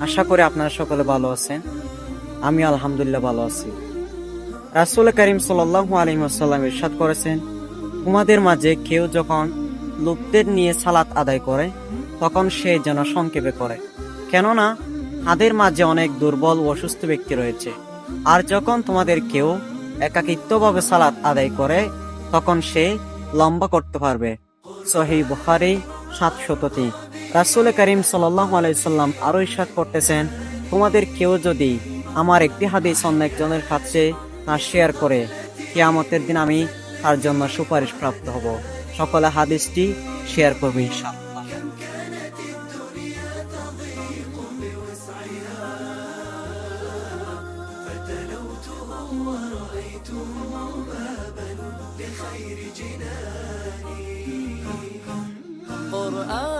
আশা করি আপনারা সকলে ভালো আছেন। আমি আলহামদুলিল্লাহ ভালো আছি। রাসুল করিম সাল্লাহ আলহিমাসাল্লাম ইরশাদ করেছেন তোমাদের মাঝে কেউ যখন লোকদের নিয়ে সালাত আদায় করে, তখন সে যেন সংক্ষেপে করে। কেননা, তাদের মাঝে অনেক দুর্বল অসুস্থ ব্যক্তি রয়েছে। আর যখন তোমাদের কেউ একাকিত্বভাবে সালাত আদায় করে, তখন সে লম্বা করতে পারবে। সহি বুখারি সাতশতটি রাসুল করিম সাল্লাহ আলাইসাল্লাম আরো ইসাদ করতেছেন তোমাদের কেউ যদি আমার একটি হাদিস অন্য একজনের কাছে তা শেয়ার করে কিয়ামতের দিন আমি তার জন্য সুপারিশ প্রাপ্ত হব সকলে হাদিসটি শেয়ার করবে ইনশাআল্লাহ قرآن